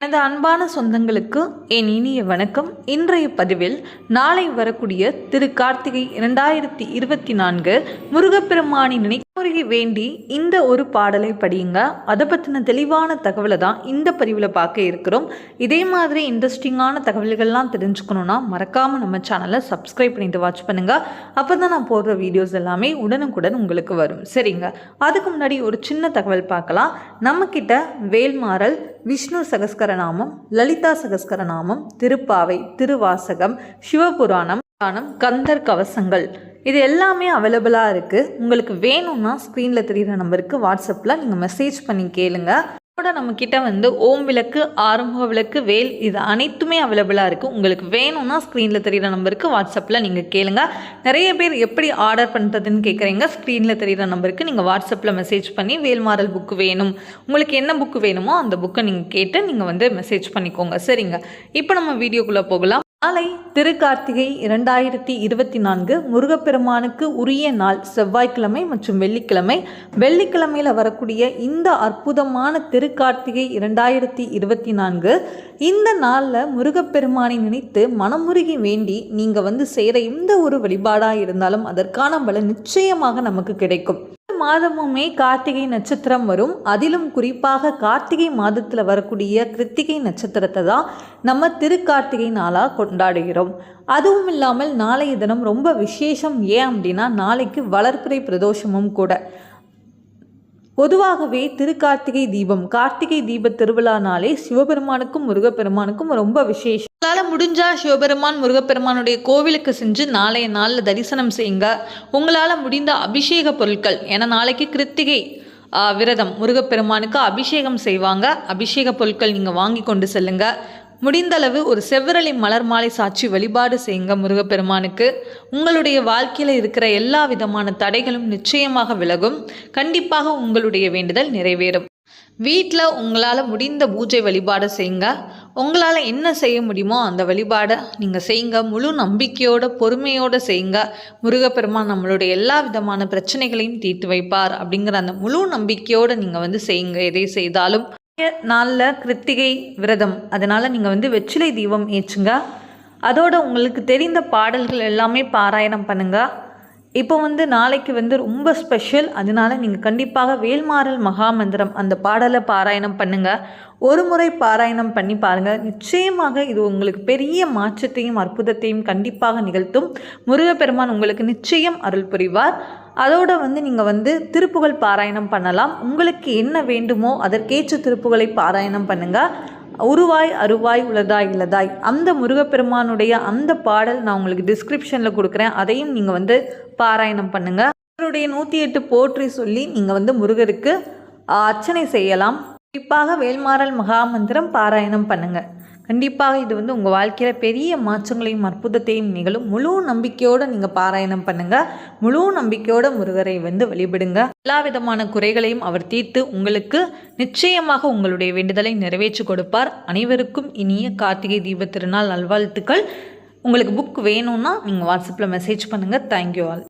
எனது அன்பான சொந்தங்களுக்கு என் இனிய வணக்கம். இன்றைய பதிவில் நாளை வரக்கூடிய திரு கார்த்திகை இரண்டாயிரத்தி இருபத்தி நான்கு முருகப்பெருமானின் நினைமுருகி வேண்டி இந்த ஒரு பாடலை படியுங்க. அதை பற்றின தெளிவான தகவலை தான் இந்த பதிவில் பார்க்க இருக்கிறோம். இதே மாதிரி இன்ட்ரெஸ்டிங்கான தகவல்கள்லாம் தெரிஞ்சுக்கணுன்னா மறக்காமல் நம்ம சேனலை சப்ஸ்கிரைப் பண்ணிட்டு வாட்ச் பண்ணுங்கள் அப்போ தான் நான் போடுற வீடியோஸ் எல்லாமே உடனுக்குடன் உங்களுக்கு வரும். சரிங்க. அதுக்கு முன்னாடி ஒரு சின்ன தகவல் பார்க்கலாம். நம்மக்கிட்ட வேல்மாறல் விஷ்ணு சகஸ்கரநாமம் லலிதா சகஸ்கரநாமம் திருப்பாவை திருவாசகம் சிவபுராணம் காணம் கந்தர் கவசங்கள். இது எல்லாமே அவைலபிளாக இருக்குது உங்களுக்கு வேணும்னா ஸ்க்ரீனில் தெரிகிற நம்பருக்கு வாட்ஸ்அப்பில் நீங்கள் மெசேஜ் பண்ணி கேளுங்க. கூட நம்மக்கிட்ட வந்து ஓம் விளக்கு ஆறுமுக விளக்கு வேல் இது அனைத்துமே அவைலபிளாக இருக்குது உங்களுக்கு வேணும்னா ஸ்க்ரீனில் தெரிகிற நம்பருக்கு வாட்ஸ்அப்பில் நீங்கள் கேளுங்க. நிறைய பேர் எப்படி ஆர்டர் பண்ணுறதுன்னு கேட்குறீங்க ஸ்க்ரீனில் தெரிகிற நம்பருக்கு நீங்கள் வாட்ஸ்அப்பில் மெசேஜ் பண்ணி வேல்மாறல் புக்கு வேணும். உங்களுக்கு என்ன புக்கு வேணுமோ அந்த புக்கை நீங்கள் கேட்டு நீங்கள் வந்து மெசேஜ் பண்ணிக்கோங்க. சரிங்க. இப்போ நம்ம வீடியோக்குள்ளே போகலாம். நாளை திருக்கார்த்திகை இரண்டாயிரத்தி இருபத்தி நான்கு முருகப்பெருமானுக்கு உரிய நாள் செவ்வாய்க்கிழமை மற்றும் வெள்ளிக்கிழமை. வெள்ளிக்கிழமையில் வரக்கூடிய இந்த அற்புதமான திருக்கார்த்திகை இரண்டாயிரத்தி இருபத்தி நான்கு இந்த நாளில் முருகப்பெருமானை நினைத்து மனமுருகி வேண்டி நீங்கள் வந்து செய்கிற எந்த ஒரு வழிபாடாக இருந்தாலும் அதற்கான பலன் நிச்சயமாக நமக்கு கிடைக்கும். மாதமுமே கார்த்திகை நட்சத்திரம் வரும். அதிலும் குறிப்பாக கார்த்திகை மாதத்தில் வரக்கூடிய கிருத்திகை நட்சத்திரத்தை தான் நம்ம திருக்கார்த்திகை நாளாக கொண்டாடுகிறோம். அதுவும் இல்லாமல் நாளைய தினம் ரொம்ப விசேஷம் ஏன் அப்படின்னா நாளைக்கு வளர்ப்புறை பிரதோஷமும் கூட. பொதுவாகவே திருக்கார்த்திகை தீபம் கார்த்திகை தீப திருவிழானாலே சிவபெருமானுக்கும் முருகப்பெருமானுக்கும் ரொம்ப விசேஷம். உங்களால் முடிஞ்சால் சிவபெருமான் முருகப்பெருமானுடைய கோவிலுக்கு செஞ்சு நாளைய நாளில் தரிசனம் செய்யுங்க. உங்களால் முடிந்த அபிஷேக பொருட்கள் ஏன்னா நாளைக்கு கிருத்திகை விரதம். முருகப்பெருமானுக்கு அபிஷேகம் செய்வாங்க. அபிஷேக பொருட்கள் நீங்கள் வாங்கி கொண்டு செல்லுங்கள் முடிந்தளவு ஒரு செவ்வரளி மலர் மாலை சாட்சி வழிபாடு செய்யுங்க முருகப்பெருமானுக்கு. உங்களுடைய வாழ்க்கையில் இருக்கிற எல்லா விதமான தடைகளும் நிச்சயமாக விலகும். கண்டிப்பாக உங்களுடைய வேண்டுதல் நிறைவேறும். வீட்டில் உங்களால் முடிந்த பூஜை வழிபாடு செய்யுங்க. உங்களால் என்ன செய்ய முடியுமோ அந்த வழிபாடை நீங்கள் செய்யுங்க. முழு நம்பிக்கையோட பொறுமையோடு செய்யுங்க. முருகப்பெருமான் நம்மளுடைய எல்லா விதமான பிரச்சனைகளையும் தீர்த்து வைப்பார் அப்படிங்கிற அந்த முழு நம்பிக்கையோடு நீங்கள் வந்து செய்யுங்க. எதை செய்தாலும். நாளில் கிருத்திகை விரதம். அதனால் நீங்கள் வந்து வெற்றிலை தீபம் ஏற்றுங்க. அதோட உங்களுக்கு தெரிந்த பாடல்கள் எல்லாமே பாராயணம் பண்ணுங்கள் இப்போ வந்து நாளைக்கு வந்து ரொம்ப ஸ்பெஷல் அதனால நீங்கள் கண்டிப்பாக வேல்மாறல் மகாமந்திரம் அந்த பாடலை பாராயணம் பண்ணுங்கள் ஒரு முறை பாராயணம் பண்ணி பாருங்கள் நிச்சயமாக இது உங்களுக்கு பெரிய மாற்றத்தையும் அற்புதத்தையும் கண்டிப்பாக நிகழ்த்தும். முருகப்பெருமான் உங்களுக்கு நிச்சயம் அருள் புரிவார். அதோடு வந்து நீங்கள் வந்து திருப்புகள் பாராயணம் பண்ணலாம். உங்களுக்கு என்ன வேண்டுமோ அதற்கேற்ற திருப்புகளை பாராயணம் பண்ணுங்கள் உருவாய் அருவாய் உள்ளதாய் இலதாய் அந்த முருகப்பெருமானுடைய அந்த பாடல் நான் உங்களுக்கு டிஸ்கிரிப்ஷனில் கொடுக்குறேன். அதையும் நீங்கள் வந்து பாராயணம் பண்ணுங்கள் அவருடைய நூற்றி எட்டு போற்றி சொல்லி நீங்கள் வந்து முருகருக்கு அர்ச்சனை செய்யலாம். குறிப்பாக வேல்மாறல் மகாமந்திரம் பாராயணம் பண்ணுங்கள் கண்டிப்பாக இது வந்து உங்கள் வாழ்க்கையில் பெரிய மாற்றங்களையும் அற்புதத்தையும் நிகழும். முழு நம்பிக்கையோடு நீங்கள் பாராயணம் பண்ணுங்கள் முழு நம்பிக்கையோடு முருகரை வந்து வழிபடுங்க. எல்லா விதமான குறைகளையும் அவர் தீர்த்து உங்களுக்கு நிச்சயமாக உங்களுடைய வேண்டுதலை நிறைவேற்றி கொடுப்பார். அனைவருக்கும் இனிய கார்த்திகை தீப திருநாள் நல்வாழ்த்துக்கள். உங்களுக்கு புக் வேணும்னா நீங்கள் வாட்ஸ்அப்பில் மெசேஜ் பண்ணுங்கள் தேங்க்யூ ஆல்